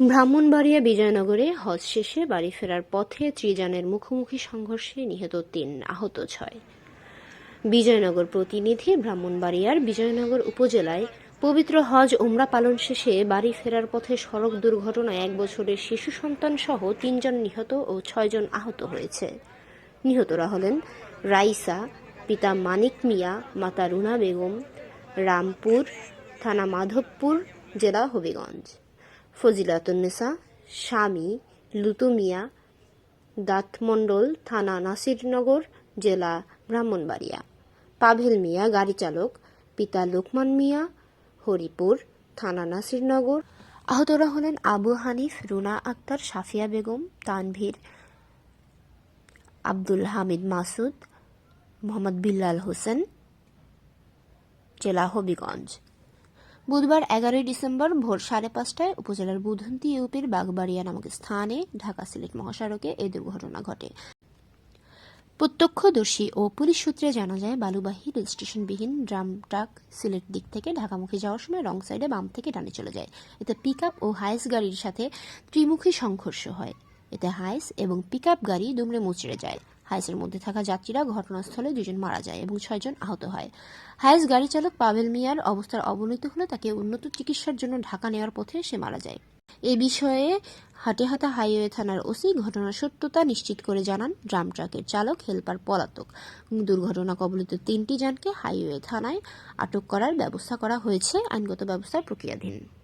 ব্রাহ্মণবাড়িয়া বিজয়নগরে হজ শেষে বাড়ি ফেরার পথে ত্রিজানের মুখোমুখি সংঘর্ষে নিহত তিন আহত ছয়। বিজয়নগর প্রতিনিধি ব্রাহ্মণবাড়িয়ার বিজয়নগর উপজেলায় পবিত্র হজ ওমরা পালন শেষে বাড়ি ফেরার পথে সড়ক দুর্ঘটনায় এক বছরের শিশু সন্তান সহ তিনজন নিহত ও ছয়জন আহত হয়েছে। নিহতরা হলেন রাইসা, পিতা মানিক মিয়া, মাতা রুনা বেগম, রামপুর থানা মাধবপুর, জেলা হবিগঞ্জ। ফজিলাতুন্নেসা স্বামী লুতু মিয়া, দাঁতমণ্ডল থানা নাসিরনগর, জেলা ব্রাহ্মণবাড়িয়া। পাভেল মিয়া, গাড়ি চালক, পিতা লোকমান মিয়া, হরিপুর থানা নাসিরনগর। আহতরা হলেন আবু হানিফ, রুনা আক্তার সাফিয়া বেগম, তানভীর আব্দুল হামিদ মাসুদ, মোহাম্মদ বিল্লাল হোসেন, জেলা হবিগঞ্জ। বুধবার এগারোই ডিসেম্বর ভোর সাড়ে পাঁচটায় উপজেলার বুধন্তি ইউপির বাগবাড়িয়া নামক স্থানে ঢাকা সিলেট মহাসড়কে এই দুর্ঘটনা ঘটে। প্রত্যক্ষদর্শী ও পুলিশ সূত্রে জানা যায়, বালুবাহী রেল স্টেশনবিহীন ড্রাম ট্রাক সিলেট দিক থেকে ঢাকামুখী যাওয়ার সময় রং সাইডে বাম থেকে ডানে চলে যায়। এতে পিক ও হাইস গাড়ির সাথে ত্রিমুখী সংঘর্ষ হয়। এতে হাইস এবং পিক গাড়ি দুমড়ে মুচড়ে যায়। হাইসের মধ্যে থাকা যাত্রীরা ঘটনাস্থলে দুজন মারা যায় এবং ছয়জন আহত হয়। হাইস গাড়ি চালক পাভেল মিয়ার অবস্থার অবনতি হলে তাকে উন্নত চিকিৎসার জন্য ঢাকা নেওয়ার পথে সে মারা যায়। এ বিষয়ে হাটেহাতা হাইওয়ে থানার ওসি ঘটনার সত্যতা নিশ্চিত করে জানান ড্রাম ট্রাকের চালক, হেলপার, পলাতক। দুর্ঘটনা কবলিত তিনটি যানকে হাইওয়ে থানায় আটক করার ব্যবস্থা করা হয়েছে। আইনগত ব্যবস্থার প্রক্রিয়াধীন।